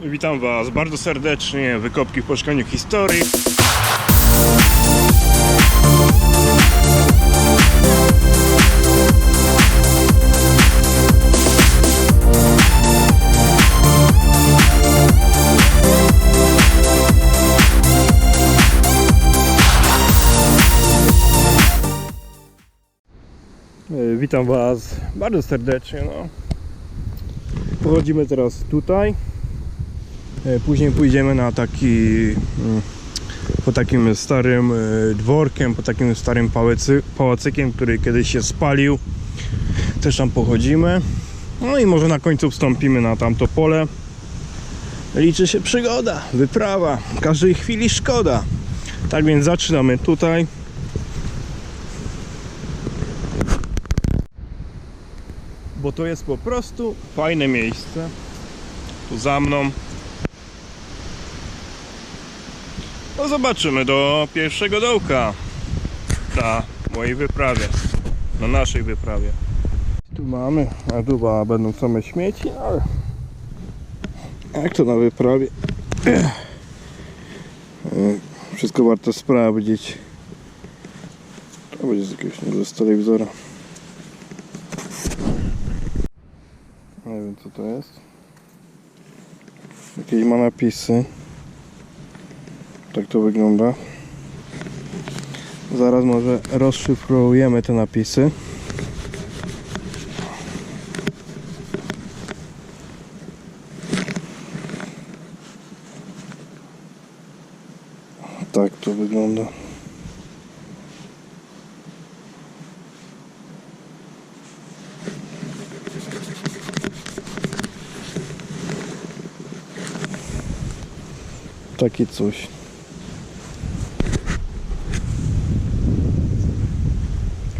Witam Was bardzo serdecznie. Wykopki w poszukaniu historii. E, Witam Was bardzo serdecznie. No. Pochodzimy teraz tutaj. E, Później pójdziemy na taki mm, po takim starym e, dworkiem, po takim starym pałacy, pałacykiem, który kiedyś się spalił. Też tam pochodzimy. No i może na końcu wstąpimy na tamto pole. Liczy się przygoda, wyprawa. Każdej chwili szkoda. Tak więc zaczynamy tutaj. Bo to jest po prostu fajne miejsce. Tu za mną. No zobaczymy do pierwszego dołka na mojej wyprawie, na naszej wyprawie. Tu mamy, a tu ba- będą same śmieci, ale jak to na wyprawie? Wszystko warto sprawdzić. To będzie z jakiegoś nie z telewizora. Nie wiem co to jest. Jakieś ma napisy. Tak to wygląda. Zaraz może rozszyfrujemy te napisy. Tak to wygląda. Taki coś.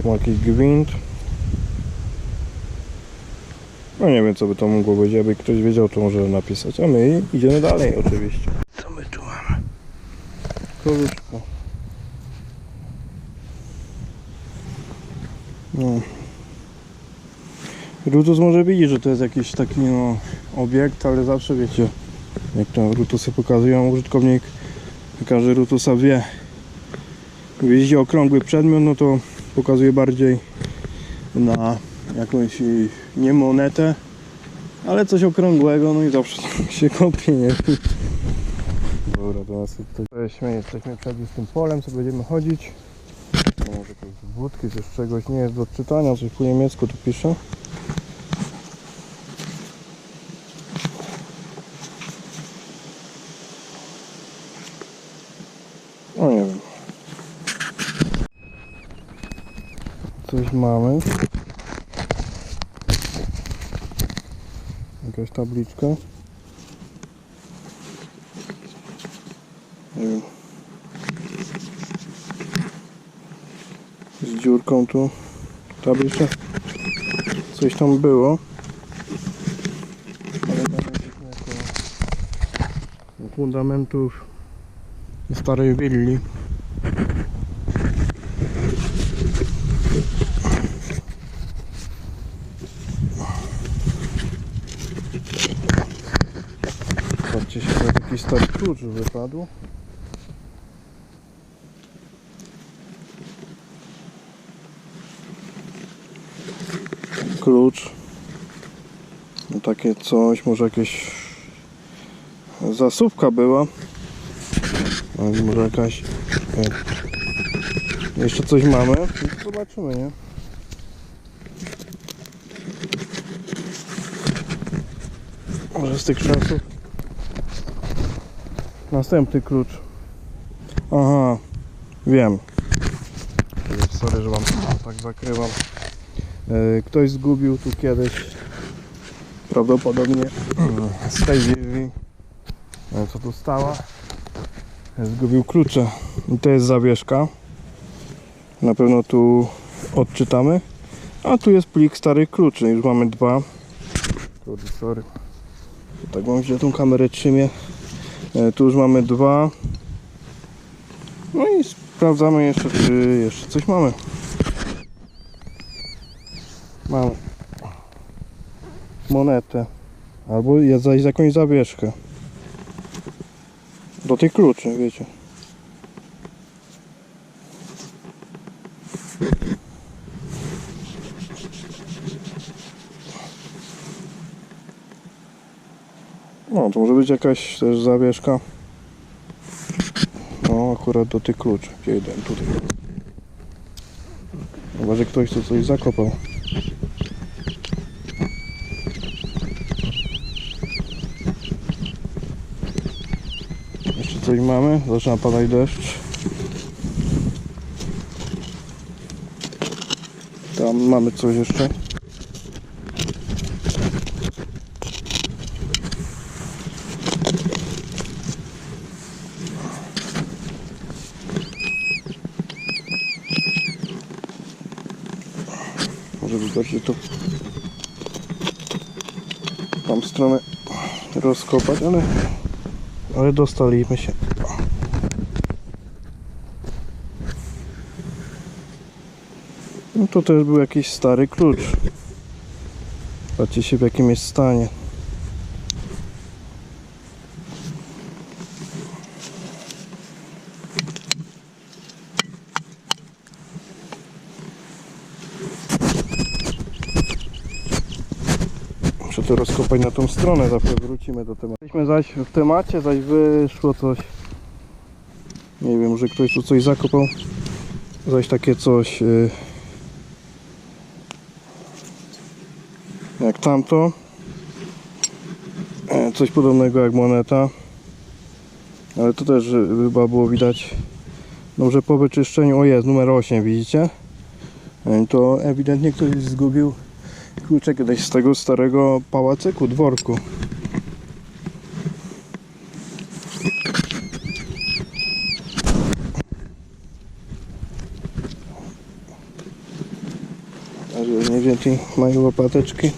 Tu ma jakiś gwint. No nie wiem co by to mogło być, aby ktoś wiedział to może napisać, a my idziemy dalej oczywiście. Co my tu mamy? Koruszka. No. Rutus może widzi, że to jest jakiś taki no, obiekt, ale zawsze wiecie, jak to rutusy pokazują, użytkownik każdy rutusa wie. Jeśli okrągły przedmiot, no to pokazuje bardziej na jakąś nie monetę, ale coś okrągłego, no i zawsze się kopie, nie? Dobra, to nas jesteśmy, jesteśmy przed tym polem, co będziemy chodzić. Może jakieś wódki, coś czegoś, nie jest do czytania, coś po niemiecku tu pisze. No nie wiem. Mamy. Jakaś tabliczka. Nie wiem. Z dziurką tu. Tabliczka. Coś tam było. Jako fundamentów starej willi. Patrzcie się, jak jakiś stary klucz wypadł. Klucz. No takie coś, może jakieś zasówka była. Może jakaś... Jeszcze coś mamy. Zobaczymy, nie? Może z tych czasów. Następny klucz. Aha, wiem. Sorry, że wam tak zakrywam. E, Ktoś zgubił tu kiedyś prawdopodobnie z tej willi. E, Co tu stała? Zgubił klucze. I to jest zawieszka. Na pewno tu odczytamy. A tu jest plik starych kluczy. Już mamy dwa. Sorry. Tak mam gdzie tą kamerę trzymie. E, tu już mamy dwa. No i sprawdzamy jeszcze, czy jeszcze coś mamy. Mamy monetę. Albo zaś jakąś zawieszkę. Do tych kluczy, wiecie. To może być jakaś też zawieszka. No, akurat do tych kluczy. Jeden tutaj. Chyba, że ktoś tu coś zakopał. Jeszcze coś mamy? Zaczyna padać deszcz. Tam mamy coś jeszcze. Może wystarczy to tam stronę rozkopać, ale ale dostaliśmy się. No to też był jakiś stary klucz. Patrzcie się w jakim jest stanie. Rozkopać na tą stronę, zawsze wrócimy do tematu. Jesteśmy zaś w temacie, zaś wyszło coś. Nie wiem, że ktoś tu coś zakopał. Zaś takie coś y, jak tamto. E, Coś podobnego jak moneta. Ale to też y, chyba było widać. Że po wyczyszczeniu, o jest, numer 8 widzicie? E, To ewidentnie ktoś zgubił klucze kiedyś z tego starego pałacyku, dworku. A że mniej więcej mają łopateczki.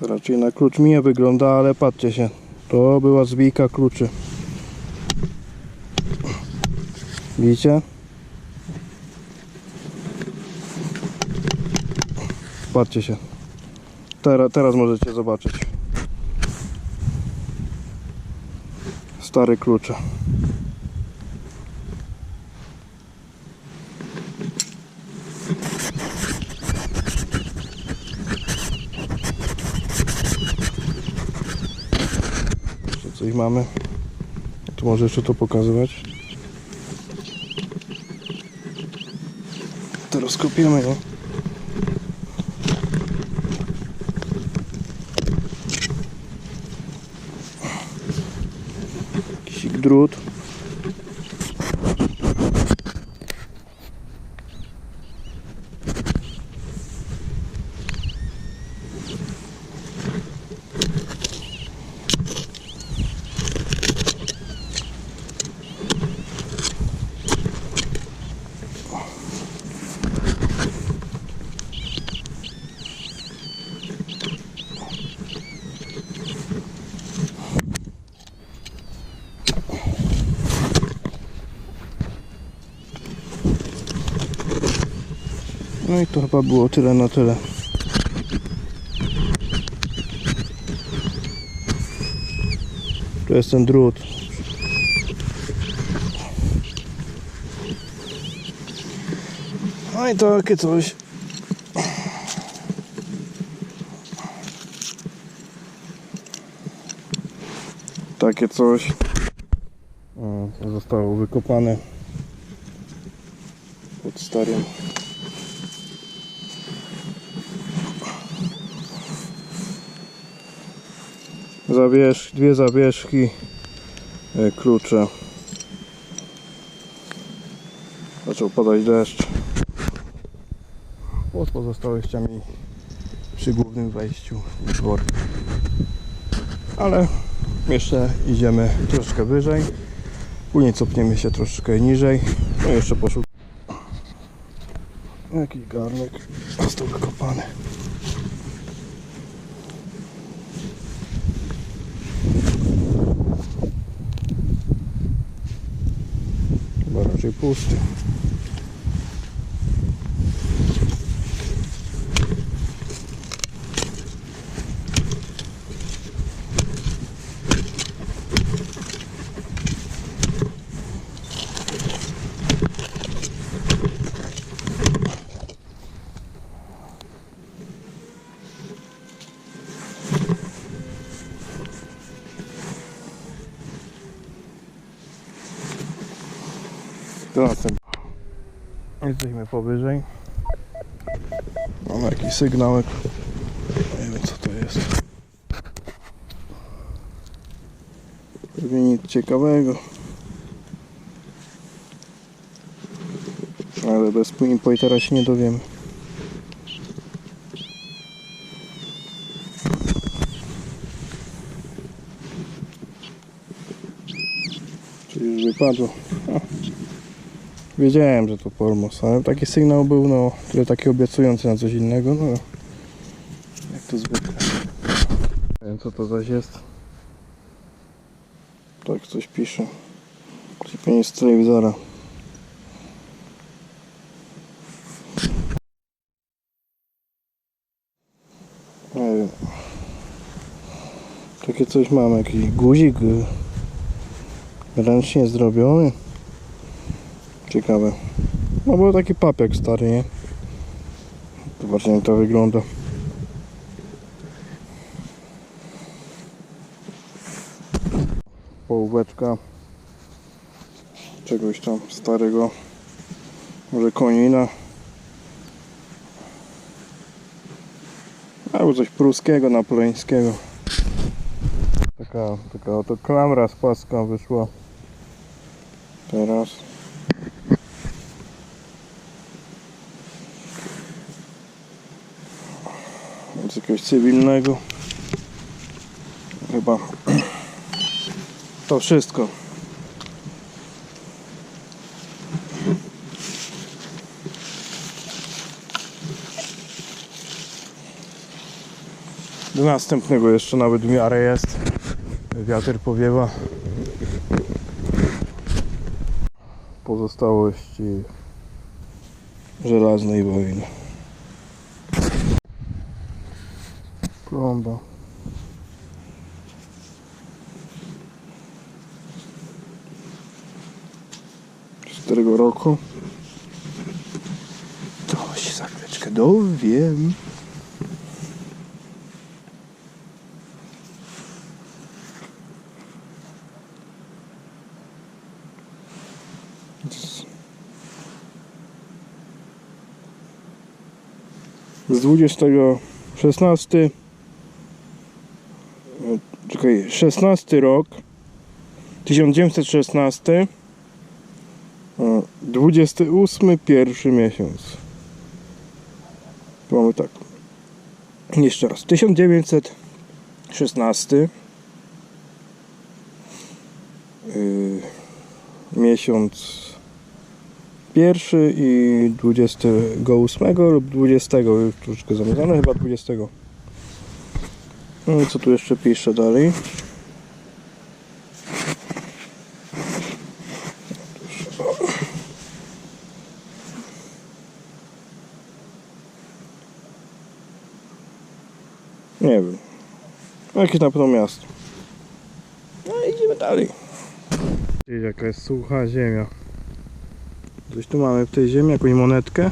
To raczej na klucz mi nie wygląda, ale patrzcie się. To była zbijka kluczy. Widzicie? Patrzcie się. Teraz, teraz możecie zobaczyć. Stare klucze. Jeszcze coś mamy. Tu może jeszcze to pokazywać. Kopiemy go. Jakiś drut. No i to chyba było tyle na tyle. Tu jest ten drut. No i takie coś. Takie coś. O, zostało wykopane pod starym Zawierz, dwie zawieszki, e, klucze. Zaczął padać deszcz. Pod pozostałościami przy głównym wejściu w dwór. Ale jeszcze idziemy troszkę wyżej. Później cofniemy się troszeczkę niżej. No jeszcze poszukamy. Jakiś garnek został wykopany. Chyba Następny. Jesteśmy powyżej. Mamy jakiś sygnałek. Nie wiem co to jest. Pewnie nic ciekawego. Ale bez pinpointera się nie dowiemy. Czyli już wypadło. Wiedziałem, że to Polmos, ale taki sygnał był, no, tyle taki obiecujący na coś innego, no. Jak to zwykle. Nie wiem co to zaś jest. Tak coś pisze. Sypienie z telewizora. Nie wiem. Takie coś mam, jakiś guzik y, ręcznie zrobiony. Ciekawe. No bo taki papiek stary, nie? Zobaczcie jak to wygląda. Połóweczka czegoś tam starego. Może konina. Albo coś pruskiego, napoleńskiego. Taka, taka oto klamra z wyszła. Teraz. Jakiegoś cywilnego. Chyba. To wszystko. Do następnego jeszcze nawet w miarę jest. Wiatr powiewa. Pozostałości żelaznej wojny. Plomba. Z którego roku? To się za chwileczkę dowiem. z 20 16 e, czekaj 16 rok 1916 e, 28 pierwszy miesiąc. Mamy tak. Jeszcze raz. 1916 yy, miesiąc pierwszy i 28 lub 20, już troszeczkę zamierzone, chyba 20. No i co tu jeszcze pisze dalej? Nie wiem. Jakieś na pewno miasto. No i idziemy dalej. Jaka jest sucha ziemia. Coś tu mamy w tej ziemi, jakąś monetkę.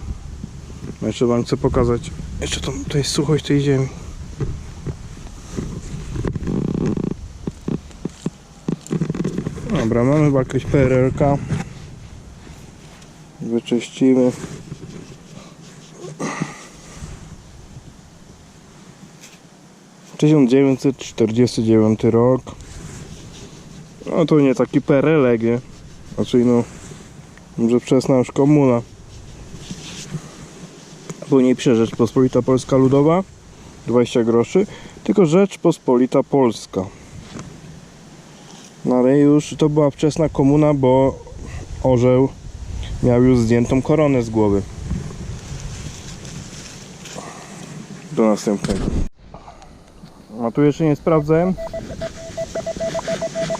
No Jeszcze wam chcę pokazać. Jeszcze to jest suchość tej ziemi. Dobra, mamy chyba jakieś PRL-ka. Wyczyścimy. Tysiąc dziewięćset czterdziesty dziewiąty rok. No to nie taki PRL, nie? Znaczy no może wczesna już komuna. Bo nie pisze Rzeczpospolita Polska Ludowa 20 groszy, tylko Rzeczpospolita Polska. No ale już to była wczesna komuna, bo orzeł miał już zdjętą koronę z głowy. Do następnego. A tu jeszcze nie sprawdzałem.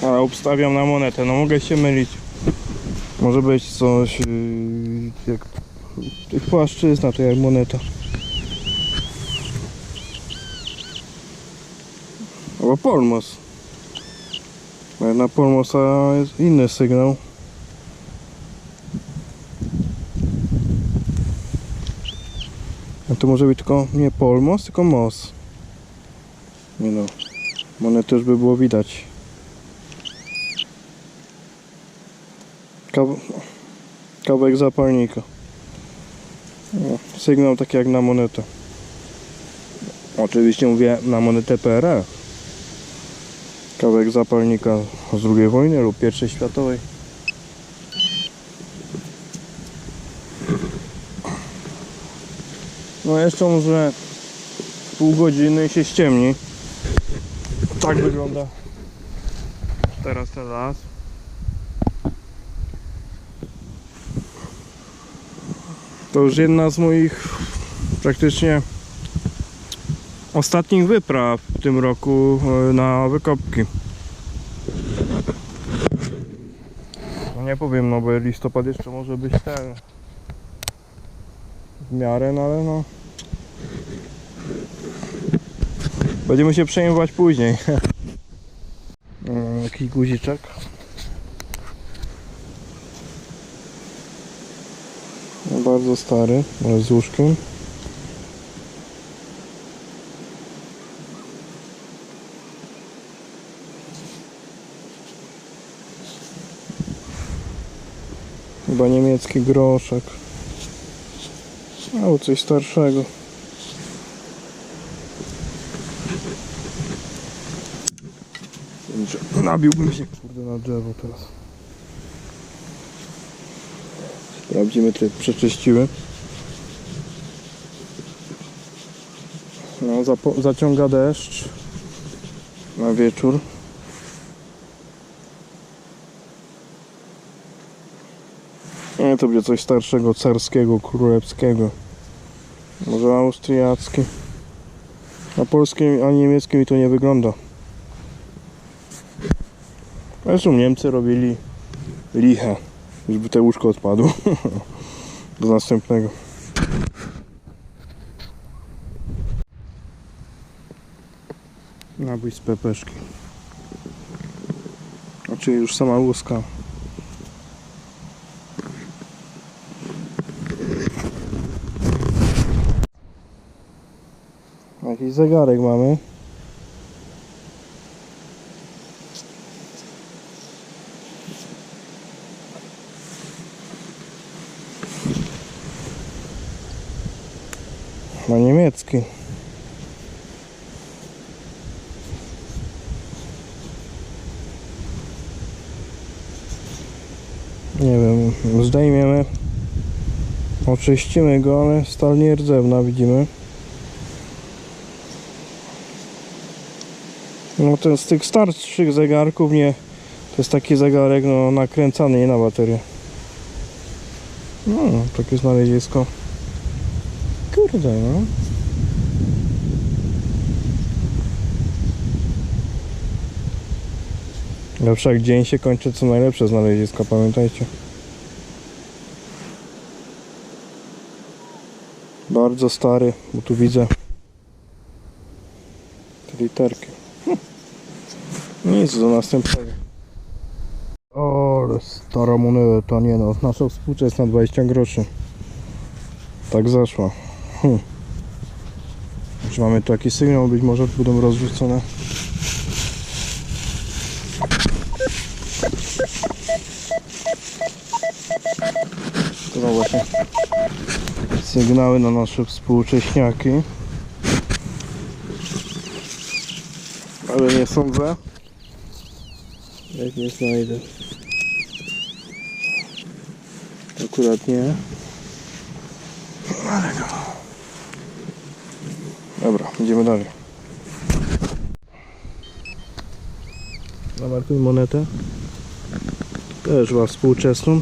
Ale obstawiam na monetę. No mogę się mylić. Może być coś yy, jak płaszczyzna, to jak moneta. Albo Polmos. Ale Na Polmosa jest inny sygnał. A to może być tylko nie Polmos, tylko Mos. Nie no. Monetę już by było widać. Kaw Kawałek zapalnika. No, sygnał taki jak na monetę. Oczywiście mówię na monetę PRL. Kawałek zapalnika z II wojny lub I światowej. No jeszcze może pół godziny się ściemni. Tak wygląda teraz ten las. To już jedna z moich praktycznie ostatnich wypraw w tym roku e, na wykopki. No nie powiem, no bo listopad jeszcze może być ten w miarę, no ale no będziemy się przejmować później. Mm, Jakiś guziczek. No, bardzo stary, ale z łóżkiem. Chyba niemiecki groszek. Albo coś starszego. Nabiłbym się kurde na drzewo teraz. Sprawdzimy, czy przeczyściły. No, zaciąga deszcz na wieczór. Nie, to będzie coś starszego, carskiego, królewskiego. Może austriacki. Na polskim, a niemieckim mi to nie wygląda. Zresztą Niemcy robili liche, żeby te łóżko odpadło. Do następnego. Nabój z pepeszki. Znaczy już sama łuska. Jakiś zegarek mamy. Na niemiecki. Nie wiem, zdejmiemy. Oczyścimy go, ale stal nierdzewna widzimy. No ten z tych starszych zegarków nie. To jest taki zegarek no, nakręcany nie na baterię. No, takie znalezisko. Kurde no. Zawsze jak dzień się kończy, co najlepsze znaleziska, pamiętajcie. Bardzo stary, bo tu widzę te literki. Nic do następnego. O, stara moneta, nie no, nasza współczesna 20 groszy. Tak zaszła. Hm. Czy mamy tu jakiś sygnał? Być może będą rozrzucone. To no właśnie sygnały na nasze współcześniaki. Ale nie sądzę. Jak nie znajdę. Akurat nie. Ale go. Dobra, idziemy dalej. Zamarkuj monetę. Też chyba współczesną.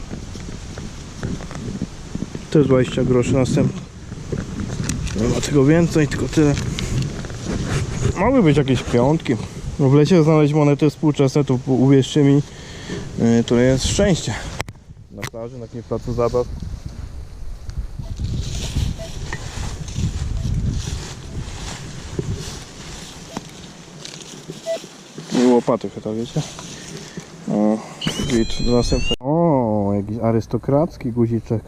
Też 20 groszy następny. Nie ma tego więcej, tylko tyle. Mogły być jakieś piątki. No w lecie znaleźć monety współczesne, to uwierzcie mi, to jest szczęście. Na plaży, na jakimś placu zabaw. I łopaty chyba, wiecie? O. O, jakiś arystokracki guziczek.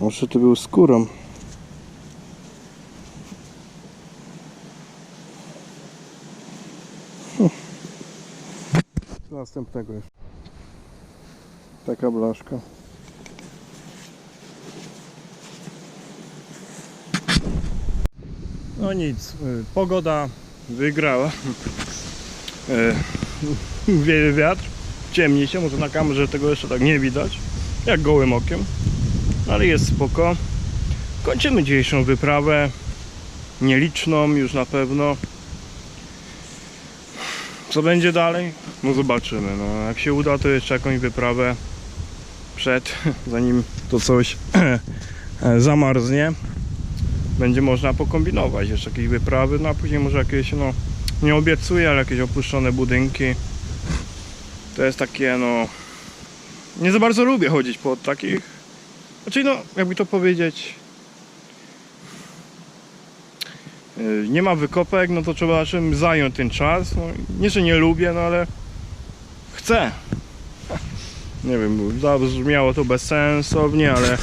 Może to był skórą. do następnego jeszcze. Taka blaszka. No nic, e, pogoda wygrała. E, Wieje wiatr, ciemni się, może na kamerze tego jeszcze tak nie widać, jak gołym okiem, ale jest spoko. Kończymy dzisiejszą wyprawę, nieliczną już na pewno. Co będzie dalej? No zobaczymy. No, jak się uda, to jeszcze jakąś wyprawę przed, zanim to coś zamarznie. Będzie można pokombinować jeszcze jakieś wyprawy, no a później może jakieś, no nie obiecuję, ale jakieś opuszczone budynki. To jest takie, no nie za bardzo lubię chodzić po takich. Znaczy, no jakby to powiedzieć. Yy, Nie ma wykopek, no to trzeba czym zająć ten czas. No, nie, że nie lubię, no ale chcę. Nie wiem, zabrzmiało to bezsensownie, ale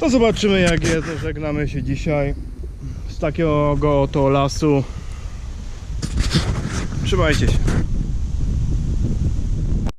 to zobaczymy jak jest. Żegnamy się dzisiaj z takiego oto lasu. Trzymajcie się.